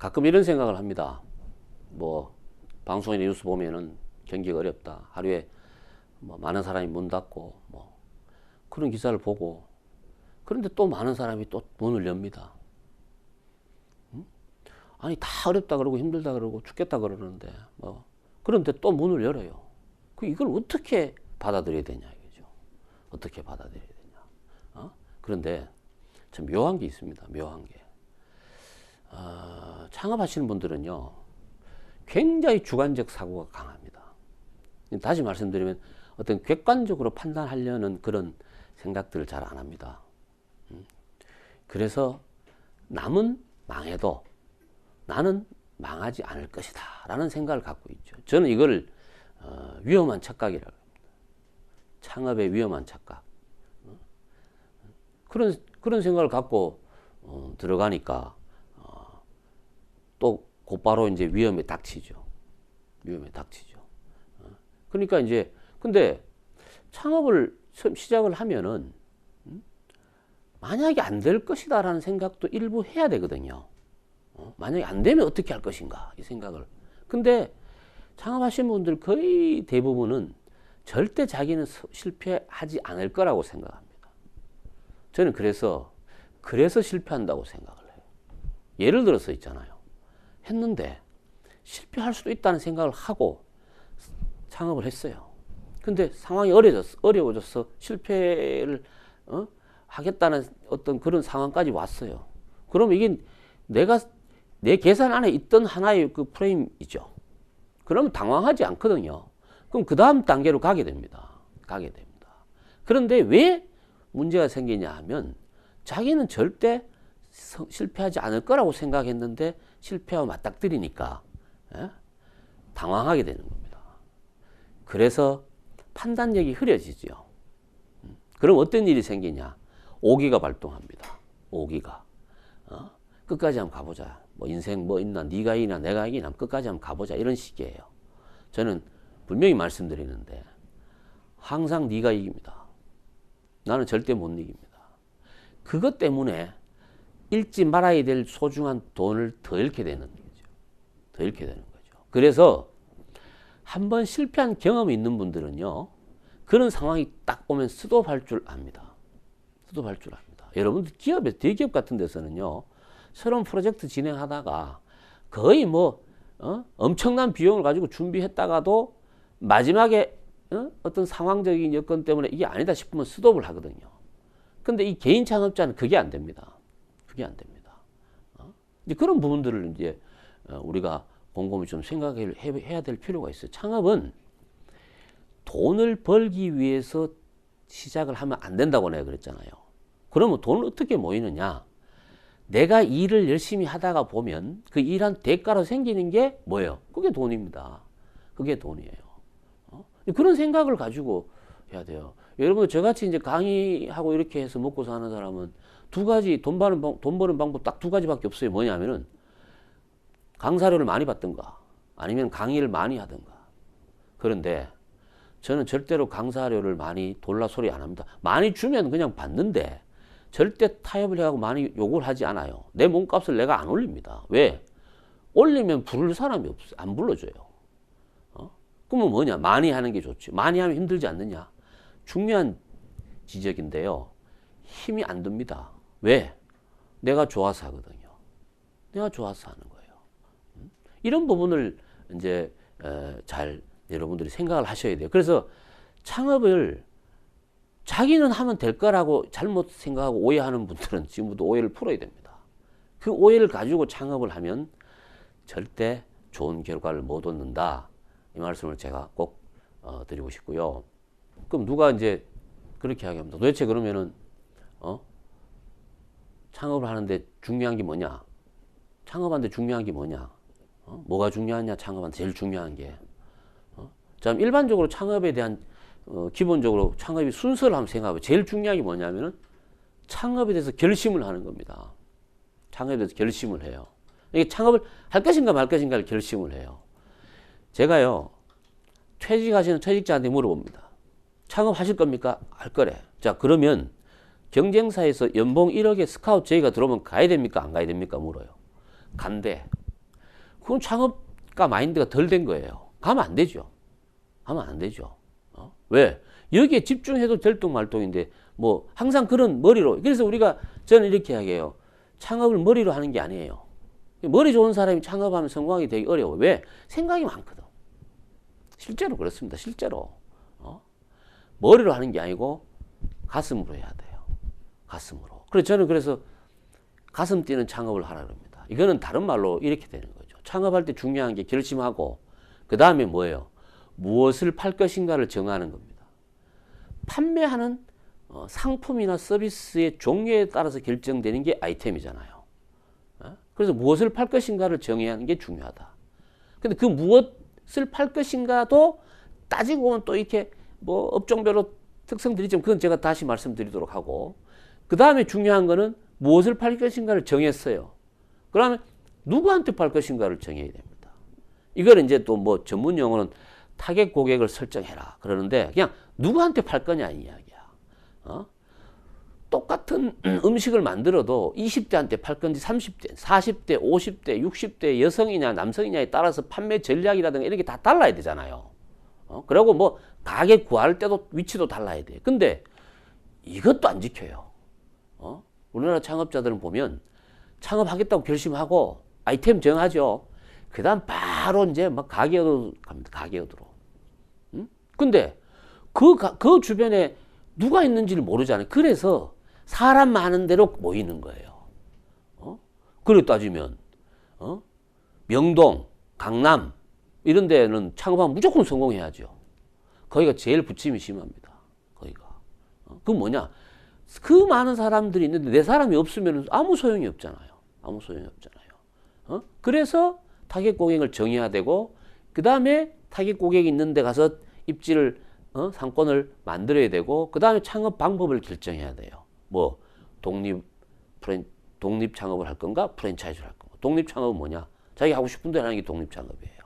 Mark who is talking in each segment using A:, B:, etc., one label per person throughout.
A: 가끔 이런 생각을 합니다. 뭐 방송이나 뉴스 보면은 경기가 어렵다. 하루에 뭐 많은 사람이 문 닫고 뭐 그런 기사를 보고 그런데 또 많은 사람이 또 문을 엽니다. 음? 아니 다 어렵다 그러고 힘들다 그러고 죽겠다 그러는데 뭐 그런데 또 문을 열어요. 그 이걸 어떻게 받아들여야 되냐 이거죠. 어떻게 받아들여야 되냐. 어? 그런데 참 묘한 게 있습니다. 묘한 게. 어, 창업하시는 분들은요, 굉장히 주관적 사고가 강합니다. 다시 말씀드리면 어떤 객관적으로 판단하려는 그런 생각들을 잘 안 합니다. 음. 그래서 남은 망해도 나는 망하지 않을 것이다. 라는 생각을 갖고 있죠. 저는 이걸 어, 위험한 착각이라고 합니다. 창업의 위험한 착각. 어? 그런, 그런 생각을 갖고 어, 들어가니까 어, 또 곧바로 이제 위험에 닥치죠. 위험에 닥치죠. 어? 그러니까 이제 근데 창업을 시작을 하면은 음? 만약에 안 될 것이다라는 생각도 일부 해야 되거든요. 어? 만약에 안 되면 어떻게 할 것인가 이 생각을. 근데 창업하신 분들 거의 대부분은 절대 자기는 서- 실패하지 않을 거라고 생각합니다. 저는 그래서 그래서 실패한다고 생각을 해요. 예를 들어서 있잖아요. 했는데 실패할 수도 있다는 생각을 하고 창업을 했어요. 근데 상황이 어려졌어, 어려워져서 실패를 어? 하겠다는 어떤 그런 상황까지 왔어요. 그럼 이게 내가 내 계산 안에 있던 하나의 그 프레임이죠. 그러면 당황하지 않거든요. 그럼 그 다음 단계로 가게 됩니다. 가게 됩니다. 그런데 왜 문제가 생기냐 하면 자기는 절대 성- 실패하지 않을 거라고 생각했는데 실패와 맞닥뜨리니까 예? 당황하게 되는 겁니다. 그래서 판단력이 흐려지죠. 음. 그럼 어떤 일이 생기냐? 오기가 발동합니다. 오기가. 어? 끝까지 한번 가보자. 뭐 인생 뭐 있나? 네가 이기나 내가 이기나? 끝까지 한번 가보자. 이런 식이에요. 저는 분명히 말씀드리는데 항상 네가 이깁니다. 나는 절대 못 이깁니다. 그것 때문에 잃지 말아야 될 소중한 돈을 더 잃게 되는 거죠. 더 잃게 되는 거죠. 그래서 한번 실패한 경험이 있는 분들은요, 그런 상황이 딱 오면 스톱할 줄 압니다. 스톱할 줄 압니다. 여러분들 기업에, 대기업 같은 데서는요, 새로운 프로젝트 진행하다가 거의 뭐, 어? 엄청난 비용을 가지고 준비했다가도 마지막에 어? 어떤 상황적인 여건 때문에 이게 아니다 싶으면 스톱을 하거든요. 근데 이 개인 창업자는 그게 안 됩니다. 그게 안 됩니다. 어? 이제 그런 부분들을 이제 어, 우리가 곰곰이 좀 생각해야 될 필요가 있어요. 창업은 돈을 벌기 위해서 시작을 하면 안 된다고 내가 그랬잖아요. 그러면 돈을 어떻게 모이느냐? 내가 일을 열심히 하다가 보면 그 일한 대가로 생기는 게 뭐예요? 그게 돈입니다. 그게 돈이에요. 어? 그런 생각을 가지고 해야 돼요. 여러분 저같이 이제 강의하고 이렇게 해서 먹고 사는 사람은 두 가지 돈 버는 방, 돈 버는 방법 딱 두 가지밖에 없어요. 뭐냐면은 강사료를 많이 받든가 아니면 강의를 많이 하든가. 그런데 저는 절대로 강사료를 많이 돌라 소리 안 합니다. 많이 주면 그냥 받는데 절대 타협을 해가고 많이 요구를 하지 않아요. 내 몸값을 내가 안 올립니다. 왜? 올리면 부를 사람이 없어요. 안 불러줘요. 어? 그러면 뭐냐? 많이 하는 게 좋지. 많이 하면 힘들지 않느냐? 중요한 지적인데요. 힘이 안 듭니다. 왜? 내가 좋아서 하거든요. 내가 좋아서 하는 거예요. 음? 이런 부분을 이제 에, 잘 여러분들이 생각을 하셔야 돼요. 그래서 창업을 자기는 하면 될 거라고 잘못 생각하고 오해하는 분들은 지금부터 오해를 풀어야 됩니다. 그 오해를 가지고 창업을 하면 절대 좋은 결과를 못 얻는다. 이 말씀을 제가 꼭 어, 드리고 싶고요. 그럼 누가 이제 그렇게 하게 합니다. 도대체 그러면은 어? 창업을 하는데 중요한 게 뭐냐? 창업하는데 중요한 게 뭐냐? 어? 뭐가 중요하냐? 창업하는데 제일 중요한 게. 어? 자, 일반적으로 창업에 대한 어, 기본적으로 창업이 순서를 한번 생각해봐요. 제일 중요한 게 뭐냐면은 창업에 대해서 결심을 하는 겁니다. 창업에 대해서 결심을 해요. 이게 창업을 할 것인가 말 것인가를 결심을 해요. 제가요, 퇴직하시는 퇴직자한테 물어봅니다. 창업하실 겁니까? 할 거래. 자, 그러면 경쟁사에서 연봉 1억에 스카우트 제의가 들어오면 가야 됩니까? 안 가야 됩니까? 물어요. 간대. 그건 창업가 마인드가 덜 된 거예요. 가면 안 되죠. 가면 안 되죠. 어? 왜? 여기에 집중해도 될뚱말뚱인데 뭐 항상 그런 머리로 그래서 우리가 저는 이렇게 이야기해요. 창업을 머리로 하는 게 아니에요. 머리 좋은 사람이 창업하면 성공하기 되게 어려워. 왜? 생각이 많거든. 실제로 그렇습니다. 실제로. 어? 머리로 하는 게 아니고 가슴으로 해야 돼요. 가슴으로. 그래서 저는 그래서 가슴 뛰는 창업을 하라 그럽니다. 이거는 다른 말로 이렇게 되는 거죠. 창업할 때 중요한 게 결심하고 그 다음에 뭐예요? 무엇을 팔 것인가를 정하는 겁니다. 판매하는 어, 상품이나 서비스의 종류에 따라서 결정되는 게 아이템이잖아요. 어? 그래서 무엇을 팔 것인가를 정해야 하는 게 중요하다. 근데 그 무엇을 팔 것인가도 따지고 보면 또 이렇게 뭐 업종별로 특성들이 좀 그건 제가 다시 말씀드리도록 하고 그 다음에 중요한 거는 무엇을 팔 것인가를 정했어요. 그러면 누구한테 팔 것인가를 정해야 됩니다. 이걸 이제 또 뭐 전문 용어는 타겟 고객을 설정해라 그러는데 그냥 누구한테 팔 거냐 이 이야기야. 어? 똑같은 음식을 만들어도 20대한테 팔 건지 30대, 40대, 50대, 60대 여성이냐 남성이냐에 따라서 판매 전략이라든가 이런 게 다 달라야 되잖아요. 어? 그리고 뭐 가게 구할 때도 위치도 달라야 돼. 근데 이것도 안 지켜요. 어? 우리나라 창업자들은 보면 창업하겠다고 결심하고 아이템 정하죠. 그 다음 바로 이제 막 가게로 갑니다. 가게로. 응? 근데 그, 가- 그 주변에 누가 있는지를 모르잖아요. 그래서 사람 많은 데로 모이는 거예요. 어? 그래 따지면, 어? 명동, 강남, 이런 데는 창업하면 무조건 성공해야죠. 거기가 제일 부침이 심합니다. 거기가. 어? 그건 뭐냐? 그 많은 사람들이 있는데 내 사람이 없으면 아무 소용이 없잖아요. 아무 소용이 없잖아요. 어? 그래서 타겟 고객을 정해야 되고 그 다음에 타겟 고객이 있는 데 가서 입지를 어? 상권을 만들어야 되고 그 다음에 창업 방법을 결정해야 돼요. 뭐 독립 프랜 독립 창업을 할 건가 프랜차이즈를 할 건가. 독립 창업은 뭐냐? 자기 하고 싶은 대로 하는 게 독립 창업이에요.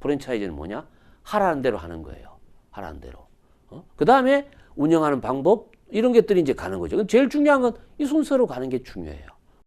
A: 프랜차이즈는 뭐냐? 하라는 대로 하는 거예요. 하라는 대로. 어? 그 다음에 운영하는 방법 이런 것들이 이제 가는 거죠. 제일 중요한 건 이 순서로 가는 게 중요해요.